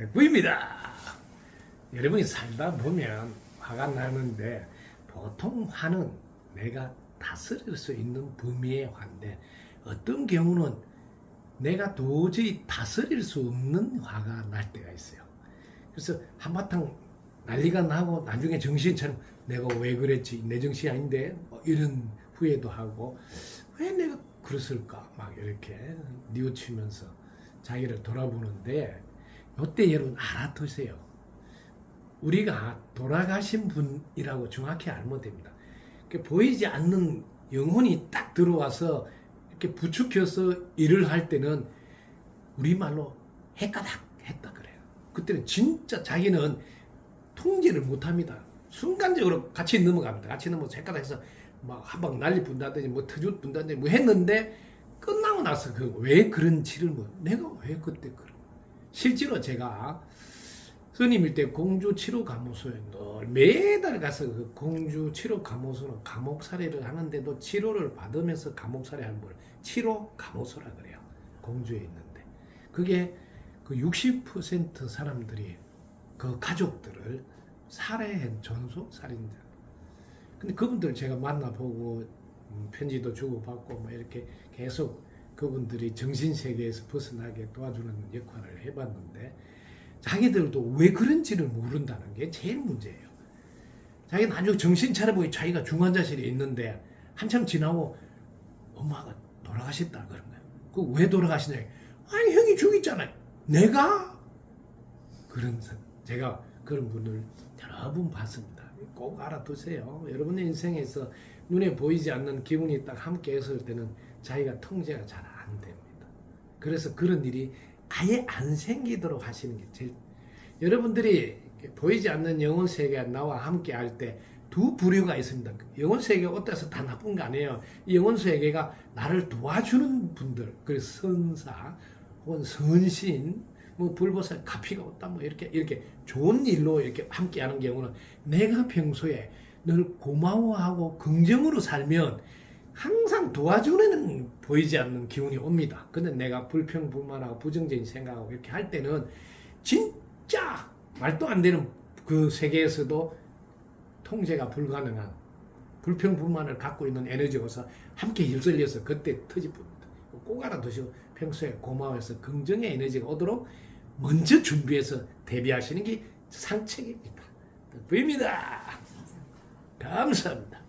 백부입니다. 여러분이 살다 보면 화가 나는데 보통 화는 내가 다스릴 수 있는 범위의 화인데 어떤 경우는 내가 도저히 다스릴 수 없는 화가 날 때가 있어요. 그래서 한바탕 난리가 나고 나중에 정신처럼 내가 왜 그랬지 내 정신이 아닌데 뭐 이런 후회도 하고 왜 내가 그랬을까 막 이렇게 뉘우치면서 자기를 돌아보는데 이때 여러분 알아두세요. 우리가 돌아가신 분이라고 정확히 알면 됩니다. 보이지 않는 영혼이 딱 들어와서 이렇게 부추겨서 일을 할 때는 우리말로 해까닥 했다 그래요. 그때는 진짜 자기는 통제를 못 합니다. 순간적으로 같이 넘어갑니다. 같이 넘어서 해까닥 해서 막 한 방 난리 분다든지 뭐 터주 분다든지 뭐 했는데 끝나고 나서 그 왜 그런지를 뭐 내가 왜 그때 그런 실제로 제가 스님일 때 공주 치료 감호소에 늘 매달 가서 그 공주 치료 감호소는 감옥 살해를 하는데도 치료를 받으면서 감옥 살해하는 걸 치료 감호소라 그래요. 공주에 있는데 그게 그 60% 사람들이 그 가족들을 살해한 전속 살인자. 근데 그분들 제가 만나보고 음, 편지도 주고받고 뭐 이렇게 계속 그분들이 정신 세계에서 벗어나게 도와주는 역할을 해봤는데 자기들도 왜 그런지를 모른다는 게 제일 문제예요. 자기는 아주 정신 차려보니 자기가 중환자실에 있는데 한참 지나고 엄마가 돌아가셨다 그런 거예요. 그왜 돌아가시냐? 아니 형이 죽였잖아요. 내가 그런 사- 제가 그런 분을 여러 분 봤습니다. 꼭 알아두세요. 여러분의 인생에서 눈에 보이지 않는 기운이 딱 함께 했을 때는 자기가 통제가 잘 안 됩니다. 그래서 그런 일이 아예 안 생기도록 하시는 게 제일 여러분들이 보이지 않는 영혼 세계가 나와 함께 할 때 두 부류가 있습니다. 영혼 세계가 어때서 다 나쁜 거 아니에요. 이 영혼 세계가 나를 도와주는 분들, 그래서 선사 혹은 선신, 뭐 불보살 가피가 없다, 뭐 이렇게 이렇게 좋은 일로 이렇게 함께 하는 경우는 내가 평소에 늘 고마워하고 긍정으로 살면 항상 도와주는 보이지 않는 기운이 옵니다. 근데 내가 불평불만하고 부정적인 생각하고 이렇게 할 때는 진짜 말도 안 되는 그 세계에서도 통제가 불가능한 불평불만을 갖고 있는 에너지로서 함께 휩쓸려서 그때 터집니다. 꼭 알아두시고 평소에 고마워해서 긍정의 에너지가 오도록 먼저 준비해서 대비하시는 게 상책입니다. 보입니다. 감사합니다.